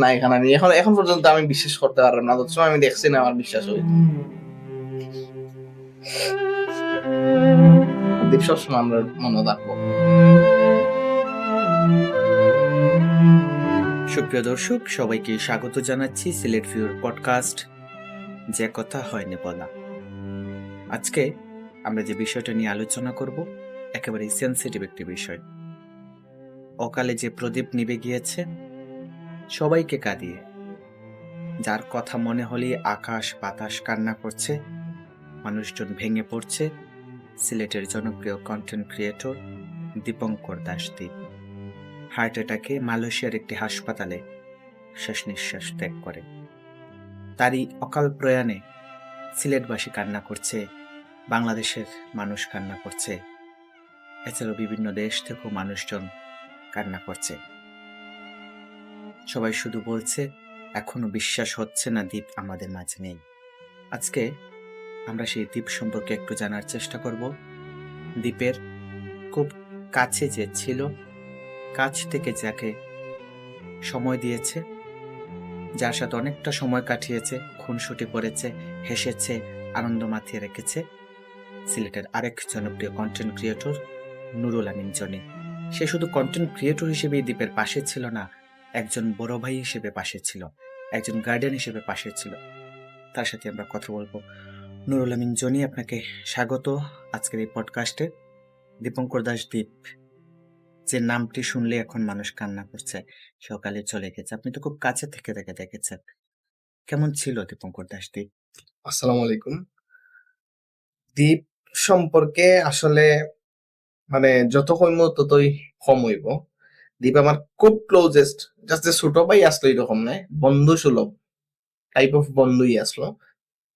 না এখানে আমি এখন এখন পর্যন্ত আমি বিশ্বাস করতে পারলাম না, অথচ আমি দেখছি না আমার বিশ্বাস হই দ্বীপ সবসময় আমরা মনে রাখব। সুপ্রিয় দর্শক, সবাইকে স্বাগত জানাচ্ছি সিলেট ভিউর পডকাস্ট, যে কথা হয়নি বলা আজকে আমরা যে বিষয়টা নিয়ে আলোচনা করব একেবারে সেন্সিটিভ একটি বিষয়। অকালে যে প্রদীপ নিভে গিয়েছে সবাইকে কাঁদিয়ে। যার কথা মনে হলেই আকাশ বাতাস কান্না করছে, মানুষজন ভেঙে পড়ছে, সিলেটের জনপ্রিয় content creator Dipankar Dasdeep heart অ্যাটাকে মালয়েশিয়ার একটি হাসপাতালে শেষ নিঃশ্বাস ত্যাগ করে। তারই অকাল প্রয়াণে সিলেটবাসী কান্না করছে, বাংলাদেশের মানুষ কান্না করছে। এছাড়াও বিভিন্ন দেশ থেকেও মানুষজন কান্না করছে। সবাই শুধু বলছে, এখনও বিশ্বাস হচ্ছে না দ্বীপ আমাদের মাঝে নেই। আজকে আমরা সেই দ্বীপ সম্পর্কে একটু জানার চেষ্টা করব। দ্বীপের খুব কাছে যে ছিল, কাছ থেকে যাকে সময় দিয়েছে, যার সাথে অনেকটা সময় কাটিয়েছে, খুনসুটি করেছে, হেসেছে, আনন্দ মাথিয়ে রেখেছে, সিলেটের আরেক জনপ্রিয় content creator Nurul Amin Johnny. সে শুধু কন্টেন্ট ক্রিয়েটর হিসেবেই দ্বীপের পাশে ছিল না একজন বড় ভাই হিসেবে পাশে ছিল, একজন গার্ডিয়ান হিসেবে পাশে ছিল। তার সাথে আমরা কথা বলব। নুরুল আমিন জনি, আপনাকে স্বাগত আজকের এই পডকাস্টে দীপঙ্কর দাস দ্বীপ যে নামটি শুনলে এখন মানুষ কান্না করছে, সকালে চলে গেছে। আপনি তো খুব কাছে থেকে দেখে দেখেছেন। কেমন ছিল দীপঙ্কর দাস দ্বীপ আসসালামু আলাইকুম। দ্বীপ সম্পর্কে আসলে মানে যত কইম ততই কম হইব। দ্বীপ আমার খুব ক্লোজেস্ট জাস্ট যে ছোট ভাই আসলো এরকম নাই বন্ধু সুলভ টাইপ অফ বন্ধুই আসলো।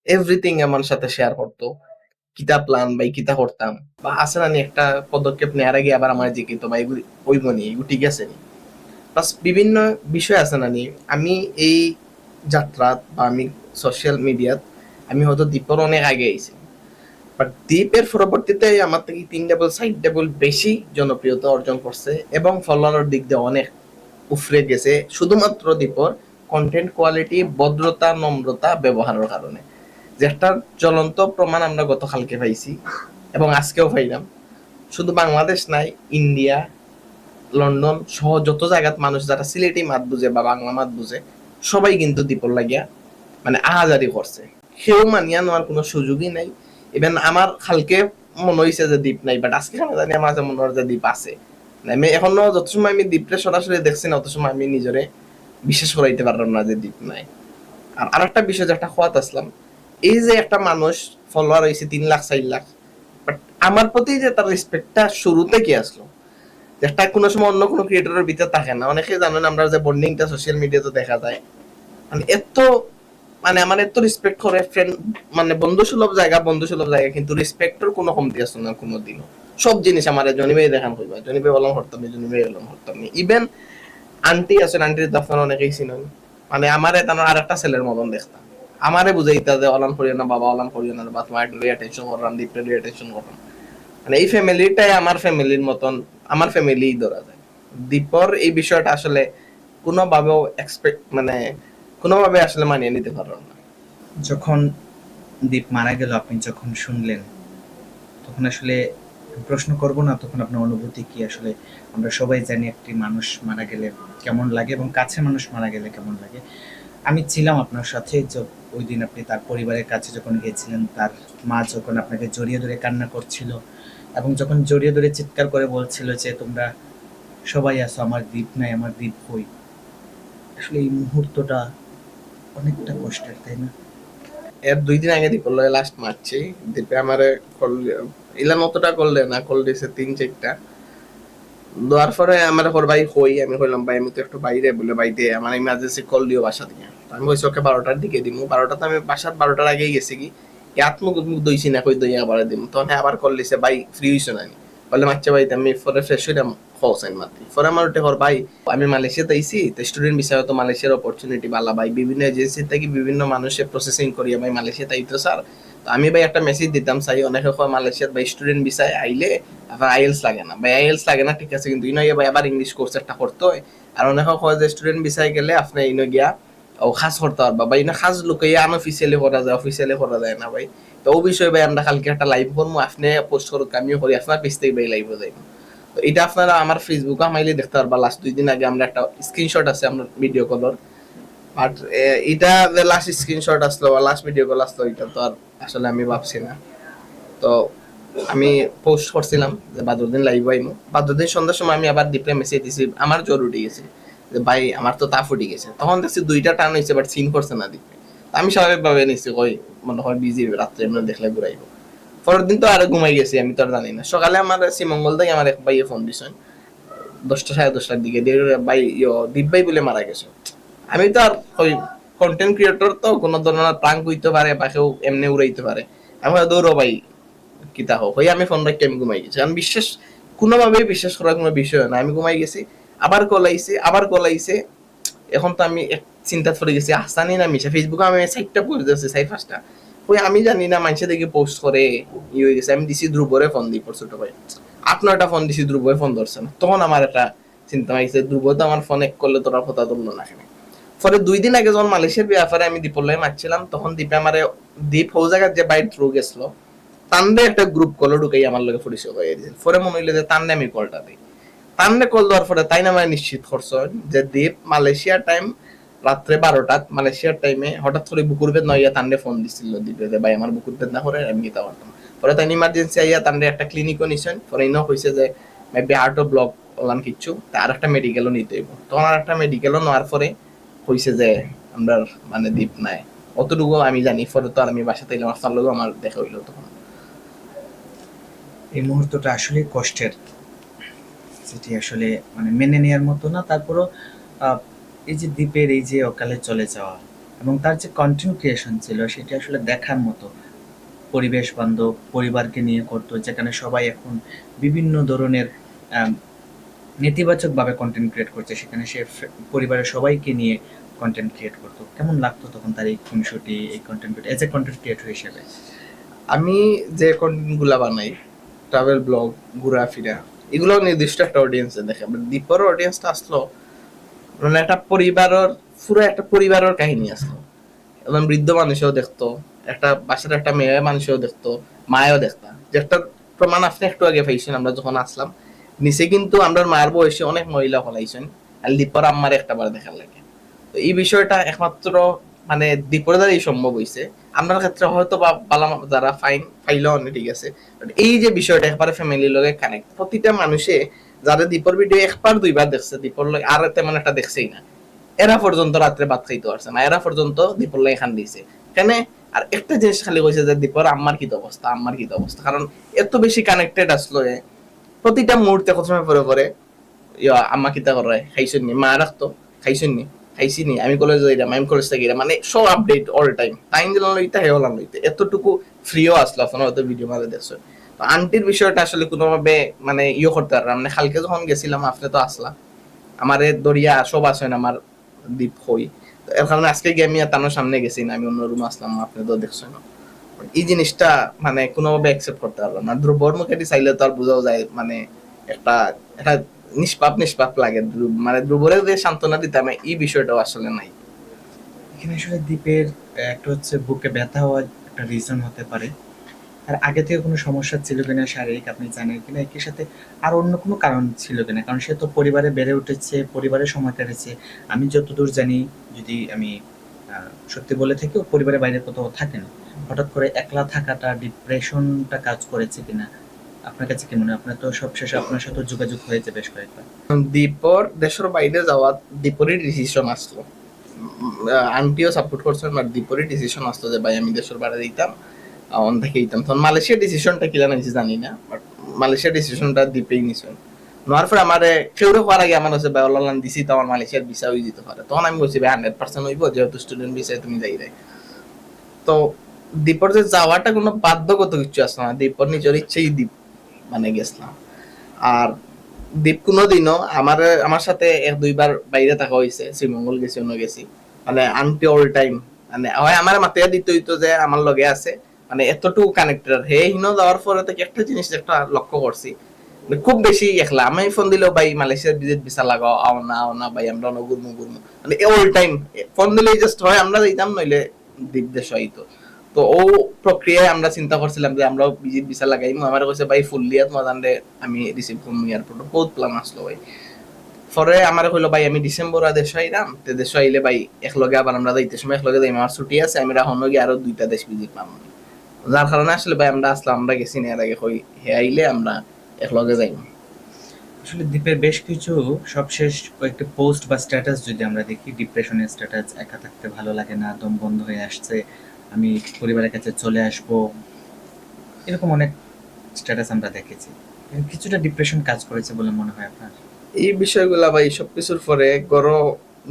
এভরিথিং আমার সাথে শেয়ার করতো। কিতা প্ল্যান বা কিতা করতাম। বা আছে না একটা পদক্ষেপ নেওয়ার আগে আবার আমার জিজ্ঞিত বা এগুলি ওইব নি? এগুলো ঠিক আছে নি? প্লাস বিভিন্ন বিষয় আছে না নি, আমি এই যাত্রাত বা আমি সোশ্যাল মিডিয়াত আমি হয়তো দ্বীপের অনেক আগে আইছি। দ্বীপের পরবর্তীতে আমার থেকে তিন ডাবল সাইড ডাবল বেশি জনপ্রিয়তা অর্জন করছে এবং ফলোয়ারের দিক দিয়ে অনেক উফরে গেছে, শুধুমাত্র দ্বীপর কন্টেন্ট কোয়ালিটি ভদ্রতা, নম্রতা ব্যবহারের কারণে। যেটার জ্বলন্ত প্রমাণ আমরা গতকালকে পাইছি এবং আজকেও পাইলাম। শুধু বাংলাদেশ নাই, ইন্ডিয়া, লন্ডন সহ যত জায়গাত মানুষ যারা সিলেটি মাত বুঝে বা বাংলা মাত বুঝে, সবাই কিন্তু দ্বীপর লাগিয়া মানে আহাজারি করছে। সেও মানিয়া নেওয়ার কোনো সুযোগই নাই। ইভেন আমার খালকে মনে হয়েছে যে দ্বীপ নাই বাট আজকে কেন জানি আমার মনে হয় যে দ্বীপ আছে। আমি এখনও যত সময় আমি দ্বীপরে সরাসরি দেখছি না অত সময় আমি নিজরে বিশ্বাস করাইতে পারলাম না যে দ্বীপ নাই। আর আরেকটা বিষয় যে একটা খোয়াত আসলাম এই যে একটা মানুষ ফলোয়ার হয়েছে তিন লাখ চার লাখ বাট আমার প্রতি যে তার রেসপেক্টটা শুরুতে কি আসলো যেটা কোনো সময় অন্য কোনো ক্রিয়েটরের ভিতরে থাকে না অনেকে জানেন আমরা যে বন্ডিংটা সোশ্যাল মিডিয়াতে দেখা যায়। মানে এত মানে আমার এত রেসপেক্ট করে ফ্রেন্ড মানে বন্ধু সুলভ জায়গা বন্ধু সুলভ জায়গা, কিন্তু রেসপেক্টর কোনো কমতি আসতো না কোনো দিনও সব জিনিস আমার জনিবে দেখান হইবা জনিবে বললাম, হরতাম, জনিবে বললাম, হরতাম। ইভেন আন্টি আছেন আন্টির দফান অনেকেই চিনেন মানে আমার এটা আর একটা ছেলের মতন দেখতাম আমারে বুঝাইতা যে, অলান করিও না বাবা, অলান করিও না বা তোমার একটু টেনশন করলাম দীপটা টেনশন করলাম মানে এই ফ্যামিলিটাই আমার ফ্যামিলির মতন, আমার ফ্যামিলি ধরা যায়। দীপর এই বিষয়টা আসলে কোনোভাবেও এক্সপেক্ট মানে কোনোভাবে আসলে মানিয়ে নিতে পারলাম না। যখন দ্বীপ মারা গেল, আপনি যখন শুনলেন, তখন আসলে প্রশ্ন করব না, তখন আপনার অনুভূতি কি? আসলে আমরা সবাই জানি একটি মানুষ মারা গেলে কেমন লাগে এবং কাছে মানুষ মারা গেলে কেমন লাগে। আমি ছিলাম আপনার সাথে ওই দিন আপনি তার পরিবারের কাছে যখন গিয়েছিলেন, তার মা যখন আপনাকে জড়িয়ে ধরে কান্না করছিল এবং যখন জড়িয়ে ধরে চিৎকার করে বলছিল যে, তোমরা সবাই আসো আমার দ্বীপ নাই, আমার দ্বীপ কই? আসলে এই মুহূর্তটা অনেকটা কষ্টের, তাই না? এর দুই দিন আগে দীপর লগে লাস্ট মারছি। দীপে আমারে কল ইলান অতটা করলে না কল দিয়েছে তিন চারটা। দেওয়ার পরে আমার ওর ভাই হই, আমি কইলাম ভাই, আমি তো একটু বাইরে, বলে বাইতে আমার ইমার্জেন্সি কল দিও বাসা দিয়ে আমি কইছি ওকে, বারোটার দিকে দিমু। বারোটাতে আমি বাসার বারোটার আগেই গেছি কি ইয়াত মুখ দইছি না, কই দই আবার দিম? তখন আবার কল দিছে, ভাই ফ্রি হইছো না বলে মাচ্চা ভাই আমি পরে ফ্রেশ হইলাম খোসাইন মাত্রি। পরে আমার ওটা কর ভাই, আমি মালয়েশিয়াতে আইছি, তো স্টুডেন্ট বিষয়ে তো মালয়েশিয়ার অপরচুনিটি বালা, ভাই। বিভিন্ন এজেন্সি থেকে বিভিন্ন মানুষের প্রসেসিং করিয়া ভাই মালয়েশিয়াতে আইতো, স্যার। তো আমি ভাই একটা মেসেজ দিতাম চাই অনেকে কয় মালয়েশিয়ার ভাই স্টুডেন্ট ভিসায় আইলে আপনার আইএলস লাগে না। ভাই আইএলস লাগে না, ঠিক আছে, কিন্তু ইনো ভাই আবার ইংলিশ কোর্স একটা করতে হয় আর অনেকে কয় যে স্টুডেন্ট ভিসায় গেলে আপনি ইনো গিয়া, ও খাস করতে পারবা। বা ইনো খাস লুকাইয়া আনঅফিসিয়ালি করা যায় অফিসিয়ালি করা যায় না, ভাই। তো ও বিষয়ে ভাই, আমরা কালকে একটা লাইভ করব আপনি পোস্ট করুক, আমিও করি, আপনার পেজ থেকে ভাই লাইভে যাইব। তো এটা আপনারা আমার ফেসবুকে আমাইলে দেখতে পারবা লাস্ট দুই দিন আগে আমরা একটা স্ক্রিনশট আছে আমরা ভিডিও কলর বাট এটা লাস্ট স্ক্রিনশট আসলো বা লাস্ট ভিডিও কল আসলো, এটা তো আর আসলে আমি ভাবছি না। তো আমি পোস্ট করছিলাম যে বাদরদিন লাইভ আইমু বাদরদিন সন্ধ্যার সময় আমি আবার ডিপ্লে মেসেজ দিছি, আমার জ্বর উঠে গেছে। যে ভাই, আমার তো তাপ উঠে গেছে। তখন দেখছি দুইটা টান হয়েছে বাট সিন করছে না ডিপ্লে আমি স্বাভাবিকভাবে নিচ্ছি কই, মনে হয় বিজি রাত্রে এমনি দেখলে ঘুরাইবো পরের দিন তো আরও ঘুমাই গেছি, আমি তো আর জানি না। সকালে আমার শ্রীমঙ্গল থেকে আমার এক ভাইয়ে ফোন দিছেন দশটা, সাড়ে দশটার দিকে। ভাই, ইয়ো, দীপ ভাই বলে মারা গেছে। আমি তো আর ওই কন্টেন্ট ক্রিয়েটর তো কোনো ধরনের প্রাঙ্ক হইতে পারে বা কেউ এমনি উড়াইতে পারে। আমি দৌড়ো ভাই কিতা হোক। ওই আমি ফোন রাখতে আমি ঘুমাই গেছি। কারণ বিশ্বাস, কোনোভাবেই বিশ্বাস করার কোনো বিষয় না। আমি ঘুমাই গেছি, আবার কল আইছে, আবার কল আইছে। এখন তো আমি এক চিন্তা পড়ে গেছি আসানি না মিশা ফেসবুকে আমি সাইটটা পড়ে যাচ্ছে সাইট ফার্স্টটা ওই আমি জানি না মানুষে দেখে পোস্ট করে ই হয়ে গেছে, আমি দিছি ধ্রুবরে ফোন দিই পর ছোট ভাই আপনার একটা ফোন দিছি ধ্রুবরে ফোন ধরছে না। তখন আমার একটা চিন্তা হয়েছে ধ্রুব তো আমার ফোন এক করলে তোরা ফোতা তুললো না এখানে পরে দুই দিন আগে যখন মালয়েশিয়ার ব্যাপারে আমি দীপল্লাই মারছিলাম তখন দীপে আমার দীপ হৌ জায়গার যে বাইর থ্রু গেছিল তান্ডে একটা গ্রুপ কল ঢুকাই আমার লগে পরিচয় হয়ে দিয়েছে পরে মনে হইল যে তান্ডে আমি কলটা দিই তান্ডে কল দেওয়ার পরে তাই না আমার নিশ্চিত করছ যে দীপ মালয়েশিয়ার টাইম রাত্রে বারোটাত মালয়েশিয়ার টাইমে হঠাৎ করে বুকুর বেদ নইয়া তান্ডে ফোন দিছিল দিবে ভাই, আমার বুকুর বেদ না করে আমি গীতা পারতাম পরে তাই ইমার্জেন্সি আইয়া তান্ডে একটা ক্লিনিকও নিছেন। পরে ইনো হয়েছে যে মেবি হার্টও ব্লক ওলান কিচ্ছু আর একটা মেডিকেলও নিতে হইব। তখন আর একটা মেডিকেলও নেওয়ার পরে হয়েছে যে, আমরা মানে দ্বীপ নাই। অতটুকু আমি জানি, পরে তো আর আমি বাসাতে এলাম আপনার লোক আমার দেখা হইল তখন। এই মুহূর্তটা আসলে কষ্টের। যেটি আসলে মানে মেনে নেওয়ার মতো না, তারপরও এই যে দ্বীপের এই যে অকালে চলে যাওয়া এবং তার যে কন্টেন্ট ক্রিয়েশন ছিল, সেটি আসলে দেখার মতো পরিবেশ বান্ধব, পরিবারকে নিয়ে করতো, যেখানে সবাই এখন বিভিন্ন ধরনের নেতিবাচকভাবে কন্টেন্ট ক্রিয়েট করছে। সেখানে সে পরিবারের সবাইকে নিয়ে কন্টেন্ট ক্রিয়েট করতো। কেমন লাগতো তখন তার এই খুনসুটি, এই content create as a content creator হিসেবে? আমি যে কন্টেন্টগুলা বানাই ট্রাভেল ব্লগ ঘোরাফেরা, এগুলো নির্দিষ্ট একটা অডিয়েন্সে দেখে। বাট দীপর অডিয়েন্সটা আসলো একটা পরিবারের, পুরো একটা পরিবারের কাহিনী আসলো। এবং বৃদ্ধ মানুষও দেখতো, একটা বাসার একটা মেয়ে মানুষও দেখতো, মায়ও একটা প্রমাণ আপনি একটু আগে পাইছেন, আমরা যখন আসলাম, নিচে কিন্তু আমরা মায়ের বয়সে অনেক মহিলা হলাইছেন আর দীপর একটা বার দেখার লাগে। তো এই বিষয়টা একমাত্র মানে দীপর দ্বারাই সম্ভব হয়েছে আপনার ক্ষেত্রে হয়তো বা বালা যারা ফাইন ফাইলও ঠিক আছে। এই যে বিষয়টা একবারে ফ্যামিলির লগে কানেক্ট প্রতিটা মানুষে যারা দীপর ভিডিও একবার দুইবার দেখছে দীপর আর তেমন একটা দেখছেই না। এরা পর্যন্ত রাত্রে ভাত খাইতে পারছে না এরা পর্যন্ত দীপর লগে খান দিয়েছে কেন? আর একটা জিনিস খালি কইছে যে দীপর আম্মার কি অবস্থা আম্মার কি অবস্থা কারণ এত বেশি কানেক্টেড আসলো প্রতিটা মুহূর্তে কত সময় পরে পরে ইয়া আম্মা কিতা করে খাইছেন নি? মা রাখতো খাইছেন নি? খাইছি নি? আমি কলেজ যাইলাম আমি কলেজ থেকে গেলাম মানে সব আপডেট অল টাইম টাইম দিলাম লইতে হে হলাম লইতে এতটুকু ফ্রিও আসলো আপনার হয়তো ভিডিও মারে দেখছ আন্টির বিষয়টা আসলে কোনোভাবে মানে ইয়ে করতে পারলাম মানে কালকে যখন গেছিলাম আপনি তো আসলা আমারে দরিয়া সব আসেন আমার দ্বীপ হই। তো এর কারণে আজকে গিয়ে আমি আর তার সামনে গেছি না, আমি অন্য রুম আসলাম আপনি তো দেখছেন এই জিনিসটা মানে কোনোভাবে অ্যাকসেপ্ট করতে পারলাম না। ধ্রুবর মুখে চাইলে তো আর বোঝাও যায় মানে একটা একটা নিষ্পাপ নিষ্পাপ লাগে মানে ধ্রুবরে যে সান্ত্বনা দিতাম, এই বিষয়টাও আসলে নাই। এখানে আসলে দ্বীপের একটা হচ্ছে বুকে ব্যথা হওয়ার একটা রিজন হতে পারে। আর আগে থেকে কোনো সমস্যা ছিল কিনা, শারীরিক আপনি জানেন কিনা, একই সাথে আর অন্য কোনো কারণ ছিল কিনা? কারণ সে তো পরিবারে বেড়ে উঠেছে, পরিবারে সময় কেটেছে। আমি যতদূর জানি, যদি আমি সত্যি বলে থাকি, ও পরিবারের বাইরে কোথাও থাকে না। হঠাৎ করে একলা থাকাটা, ডিপ্রেশনটা কাজ করেছে কিনা? আপনার কাছে কি মনে আপনার তো সবশেষে আপনার সাথে যোগাযোগ হয়েছে বেশ কয়েকবার। দীপর দেশের বাইরে যাওয়া দীপরই ডিসিশন আসলো। আন্টিও সাপোর্ট করছেন দীপরই ডিসিশন আসলো যে, ভাই, আমি দেশের বাইরে দিতাম অন থেকে তখন মালয়েশিয়ার ডিসিশনটা কিলা নিয়েছি জানি না বাট মালয়েশিয়ার ডিসিশনটা দীপেই নিছেন নেওয়ার পরে আমার কেউ হওয়ার আগে আমার হচ্ছে দিছি মালয়েশিয়ার ভিসা হয়ে যেতে পারে। তখন আমি বলছি ভাই হান্ড্রেড পার্সেন্ট হইব যেহেতু স্টুডেন্ট ভিসায় তুমি যাই তো দীপর যে যাওয়াটা কোনো বাধ্যগত কিছু আসলো না দীপর নিজের ইচ্ছেই দ্বীপ মানে গেছিলাম আর দীপ কোনোদিনও আমার আমার সাথে এক দুইবার বাইরে থাকা হয়েছে শ্রীমঙ্গল গেছি, অন্য গেছি। মানে অল টাইম মানে হয় আমার মাতিয়া দিত হইতো যে আমার লগে আছে মানে এতটুকু কানেক্টেড হে, হিনো যাওয়ার পরে থেকে একটা জিনিস একটা লক্ষ্য করছি। মানে খুব বেশি একলা। আমি ফোন দিলেও, ভাই, মালয়েশিয়ার ভিজিট ভিসা লাগাও। আও না আও না, ভাই, আমরা নগুরমু গুরমু মানে অল টাইম ফোন দিলেই জাস্ট হয়, আমরা যাইতাম, নইলে দ্বীপ দেশ হইতো তো ও প্রক্রিয়ায় আমরা চিন্তা করছিলাম যে, আমরাও ভিজিট ভিসা লাগাইম। আমার কাছে ভাই ফুললিয়াত জানলে আমি রিসিভ করব এয়ারপোর্টে বহুত প্ল্যান আসলো, ভাই। পরে আমার কইলো, ভাই, আমি ডিসেম্বর দেশ আইলাম তে দেশ আইলে, ভাই, একলগে আবার আমরা যাইতে সময় একলগে যাই আমার ছুটি আছে, আমি রাহন গিয়ে আরও দুইটা দেশ ভিজিট পাবো যার কারণে আসলে ভাই আমরা আসলাম আমরা গেছি না এর আগে কই হে আইলে আমরা একলগে যাই আসলে দ্বীপের বেশ কিছু সবশেষ কয়েকটি পোস্ট বা স্ট্যাটাস যদি আমরা দেখি ডিপ্রেশনের স্ট্যাটাস একা থাকতে ভালো লাগে না দম বন্ধ হয়ে আসছে আমি পরিবারের কাছে চলে আসব এরকম অনেক স্ট্যাটাস আমরা দেখেছি। কিছুটা ডিপ্রেশন কাজ করেছে বলে মনে হয় আপনার? এই বিষয়গুলা ভাই সবকিছুর পরে গড়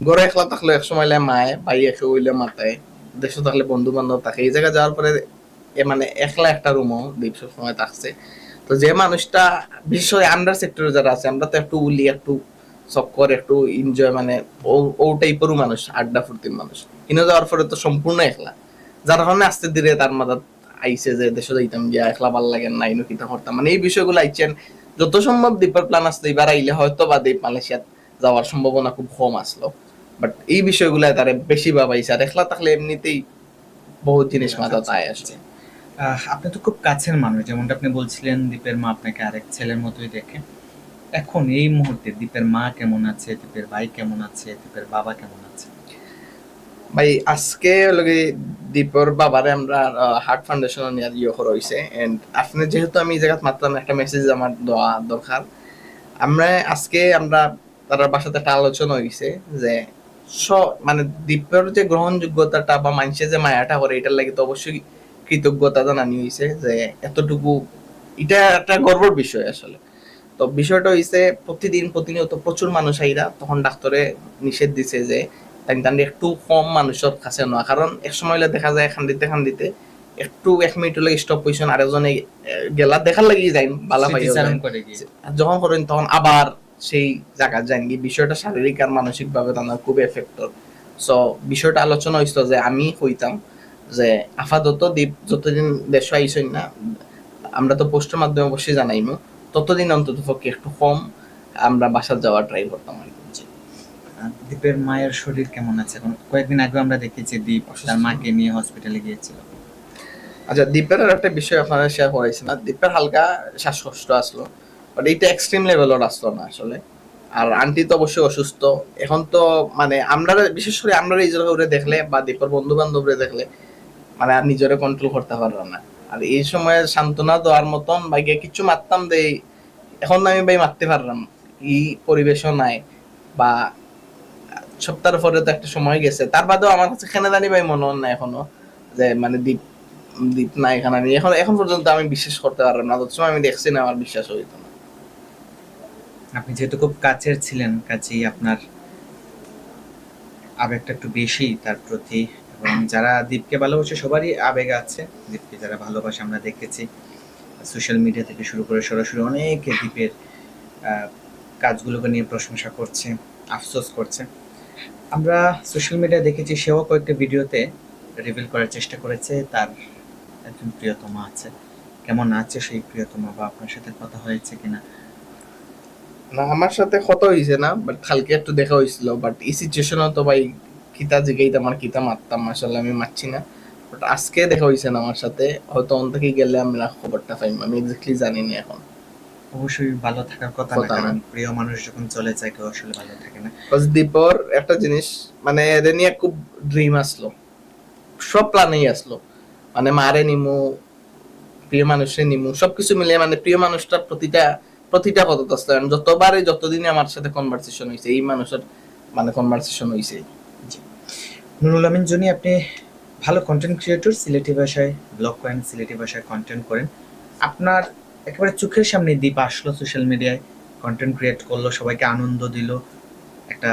গড়ে একলা থাকলে এক সময় মায় ভাই একে হইলে মাথায় দেশে থাকলে বন্ধু বান্ধব থাকে এই জায়গায় যাওয়ার পরে মানে একলা একটা রুমও দ্বীপ সময় থাকছে। তো যে মানুষটা বিশেষ করে আন্ডার সেক্টরে যারা আছে আমরা তো একটু উলি একটু চক্কর একটু এনজয় মানে ও- ও টাইপেরও মানুষ আড্ডা ফুর্তির মানুষ। কিনে যাওয়ার পরে তো সম্পূর্ণ একলা। যার কারণে আস্তে ধীরে তার মাথাত আইছে যে দেশে যাইতাম গিয়া একলা ভালো লাগে না ইনো কিতা করতাম। মানে এই বিষয়গুলো আইছেন যত সম্ভব দ্বীপের প্ল্যান আসতো এবার আইলে হয়তো বা দ্বীপ মালয়েশিয়াত যাওয়ার সম্ভাবনা খুব কম আসলো। বাট এই বিষয়গুলো তারা বেশি ভাবাইছে আর একলা থাকলে এমনিতেই বহুত জিনিস মাথা তাই আসছে আপনি তো খুব কাছের মানুষ, যেমনটা আপনি বলছিলেন, দীপের মা আপনাকে আরেক ছেলের মতোই দেখে। এখন এই মুহূর্তে দীপের মা কেমন আছে, দীপের ভাই কেমন আছে, দীপের বাবা কেমন আছে? ভাই, আজকে লগে দীপর বাবারে আমরা হার্ট ফাউন্ডেশন নিয়ে ইয়ে করা হয়েছে এন্ড আপনি যেহেতু আমি এই জায়গাত মাত্রাম একটা মেসেজ আমার দেওয়া দরকার, আমরা আজকে আমরা তার বাসাতে একটা আলোচনা হয়েছে যে স- মানে দীপের যে গ্রহণযোগ্যতাটা বা মানুষের যে মায়াটা করে, এটার লাগে তো অবশ্যই কৃতজ্ঞতা জানানি হয়েছে যে এতটুকু এটা একটা গর্বের বিষয় আসলে। তো বিষয়টা হইছে প্রতিদিন প্রতিনিয়ত প্রচুর মানুষ আইরা তখন ডাক্তারে নিষেধ দিছে যে তাই একটু কম মানুষের কাছে নেওয়া কারণ এক সময় হলে দেখা যায় খান্দিতে খান্দিতে একটু এক মিনিট লাগে স্টপ পজিশন আরেকজনে আহ, গেলা দেখার লাগি যাই বালা পাই আর যখন করেন তখন আবার সেই জায়গা যান কি বিষয়টা শারীরিক আর মানসিক ভাবে তার খুব এফেক্টর সো বিষয়টা আলোচনা হইছিল যে আমি হইতাম যে আপাতত দ্বীপ যতদিন দেশ আইসই না আমরা তো পোস্টের মাধ্যমে অবশ্যই জানাইমু ততদিন অন্তত পক্ষে একটু কম আমরা বাসার যাওয়ার ট্রাই করতাম আর কি দীপের মায়ের শরীর কেমন আছে? এখন কয়েকদিন আগে আমরা দেখেছি দীপ তার মাকে নিয়ে হসপিটালে গিয়েছিল। আচ্ছা আর একটা বিষয় আপনারা শেয়ার না দ্বীপের হালকা শ্বাসকষ্ট আসলো বাট এইটা এক্সট্রিম লেভেলের আসলো না আসলে। আর আন্টি তো অবশ্যই অসুস্থ এখন তো মানে আমরা বিশেষ করে আমরা এই জায়গায় দেখলে বা দ্বীপের বন্ধু বান্ধবরে দেখলে মানে আর নিজেরে কন্ট্রোল করতে পারলাম না। আর এই সময় সান্ত্বনা দেওয়ার মতন বাইকে কিছু মারতাম দেই, এখন আমি ভাই মারতে পারলাম। এই পরিবেশও নাই বা সপ্তাহের পরে তো একটা সময় গেছে। তার বাদেও আমার কাছে খেনে জানি ভাই মনে হয় না এখনও যে মানে দ্বীপ দ্বীপ না এখানে আমি এখন এখন পর্যন্ত আমি বিশ্বাস করতে পারলাম না। অথচ আমি দেখছি না, আমার বিশ্বাস হইতো না। আপনি যেহেতু খুব কাছের ছিলেন কাছেই আপনার আবেগটা একটু বেশি, তার প্রতি যারা দীপকে ভালোবাসে, সবারই আবেগ আছে। দীপকে যারা ভালোবাসে, আমরা দেখেছি সোশ্যাল মিডিয়া থেকে শুরু করে সরাসরি অনেকে দীপের কাজগুলোকে নিয়ে প্রশংসা করছে, আফসোস করছে। আমরা সোশ্যাল মিডিয়া দেখেছি, সেও কয়েকটা ভিডিওতে রিভিল করার চেষ্টা করেছে। তার একজন প্রিয়তমা আছে। কেমন আছে সেই প্রিয়তমা বা আপনার সাথে কথা হয়েছে কিনা? না, আমার সাথে কত হয়েছে না বাট কালকে একটু দেখা হয়েছিল বাট এই সিচুয়েশনে তো ভাই কিতা জিগাইতে আমার কিতা মারতাম আসলে আমি মারছি না। বাট আজকে দেখা হয়েছে না আমার সাথে। হয়তো অন থেকে গেলে আমরা খবরটা পাইম আমি এক্স্যাক্টলি জানি না এখন। অবশ্যই ভালো থাকার কথা না কারণ প্রিয় মানুষ যখন চলে যায় কেউ আসলে ভালো থাকে না। Because দীপর একটা জিনিস মানে এদের নিয়ে খুব ড্রিম আসলো। সব প্ল্যানেই আসলো। মানে মারে নিমু প্রিয় মানুষে নিমু সবকিছু মিলিয়ে মানে প্রিয় মানুষটা প্রতিটা প্রতিটা কথা তো আসলো যতবারই যতদিনই আমার সাথে কনভারসেশন হয়েছে এই মানুষের মানে কনভারসেশন হয়েছে নুরুল আমিন জনি, আপনি ভালো কন্টেন্ট ক্রিয়েটর সিলেটি ভাষায় ব্লগ করেন, সিলেটি ভাষায় কন্টেন্ট করেন। আপনার একেবারে চোখের সামনে দ্বীপ আসলো সোশ্যাল মিডিয়ায় কন্টেন্ট ক্রিয়েট করল, সবাইকে আনন্দ দিল, একটা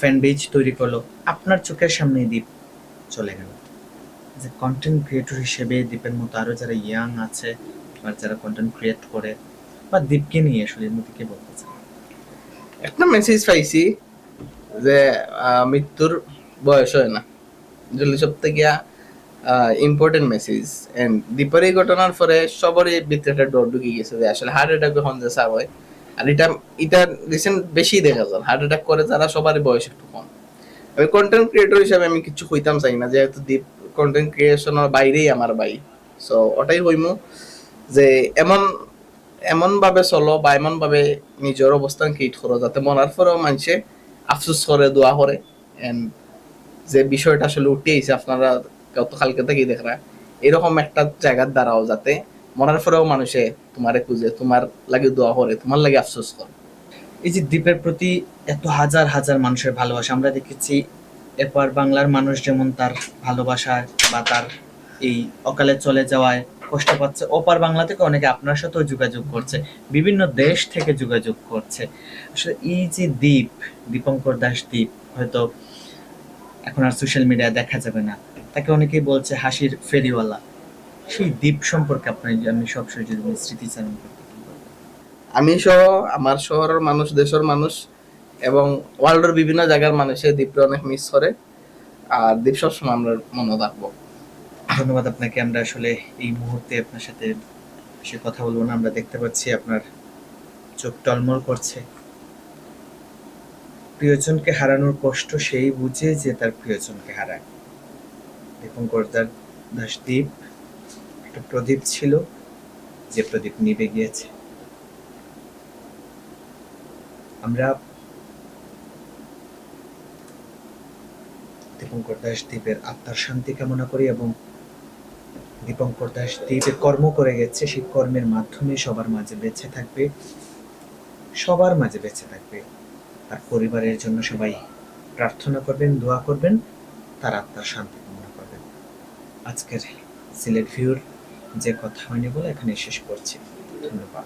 ফ্যান বেজ তৈরি করল, আপনার চোখের সামনে দ্বীপ চলে গেল। যে কন্টেন্ট ক্রিয়েটর হিসেবে দ্বীপের মতো আরও যারা ইয়াং আছে আর যারা কন্টেন্ট ক্রিয়েট করে, বা দ্বীপকে নিয়ে আসলে এর মধ্যে কি বলতে চান একটা মেসেজ পাইছি যে মৃত্যুর বয়স হয় না। যদি সব থেকে ইম্পর্টেন্ট মেসেজ এন্ড দীপের এই ঘটনার পরে সবারই ভিতরে একটা ডর ঢুকে গেছে যে আসলে হার্ট অ্যাটাক কখন যে সাব হয় আর এটা এটা রিসেন্ট বেশি দেখা যায় হার্ট অ্যাটাক করে যারা সবারই বয়স একটু কম। আমি কন্টেন্ট ক্রিয়েটর হিসাবে আমি কিছু কইতাম চাই না, যেহেতু দীপ কন্টেন্ট ক্রিয়েশনের বাইরেই আমার ভাই সো ওটাই হইমু যে এমন এমন ভাবে চলো বা এমন ভাবে নিজের অবস্থান ক্রিয়েট করো যাতে মনার পরেও মানুষে আফসোস করে দোয়া করে এন্ড যে বিষয়টা আসলে উঠে আইছে আপনারা কত কালকে থেকেই দেখরা এরকম একটা জায়গার দ্বারাও যাতে মরার পরেও মানুষে তোমারে খুঁজে, তোমার লাগে দোয়া করে, তোমার লাগে আফসোস করে। এই যে দ্বীপের প্রতি এত হাজার হাজার মানুষের ভালোবাসা, আমরা দেখেছি এপার বাংলার মানুষ যেমন তার ভালোবাসা বা তার এই অকালে চলে যাওয়ায় কষ্ট পাচ্ছে, ওপার বাংলা থেকে অনেকে আপনার সাথেও যোগাযোগ করছে, বিভিন্ন দেশ থেকে যোগাযোগ করছে। আসলে এই যে দ্বীপ, দীপঙ্কর দাস দ্বীপ, হয়তো এখন আর সোশ্যাল মিডিয়ায় দেখা যাবে না। তাকে অনেকেই বলছে হাসির ফেরিওয়ালা। সেই দ্বীপ সম্পর্কে আপনার আমি সবসময় যদি স্মৃতিচারণ করতে আমি সহ আমার শহরের মানুষ দেশের মানুষ এবং ওয়ার্ল্ডের বিভিন্ন জায়গার মানুষে দ্বীপটা অনেক মিস করে। আর দ্বীপ সবসময় আমরা মনে রাখব। ধন্যবাদ আপনাকে। আমরা আসলে এই মুহূর্তে আপনার সাথে সে কথা বলব না। আমরা দেখতে পাচ্ছি আপনার চোখ টলমল করছে। প্রিয়জনকে হারানোর কষ্ট সেই বুঝে যে তার প্রিয়জনকে হারায়। দীপঙ্কর দাস দাসদীপ একটা প্রদীপ ছিল যে প্রদীপ নিভে গিয়েছে। আমরা দীপঙ্কর দাস দ্বীপের আত্মার শান্তি কামনা করি এবং দীপঙ্কর দাস দ্বীপে কর্ম করে গেছে, সেই কর্মের মাধ্যমে সবার মাঝে বেঁচে থাকবে, সবার মাঝে বেঁচে থাকবে। তার পরিবারের জন্য সবাই প্রার্থনা করবেন, দোয়া করবেন, তার আত্মার শান্তি কামনা করবেন। আজকের সিলেট ভিউর যে কথা হয়নি বলে এখানে শেষ করছি। ধন্যবাদ।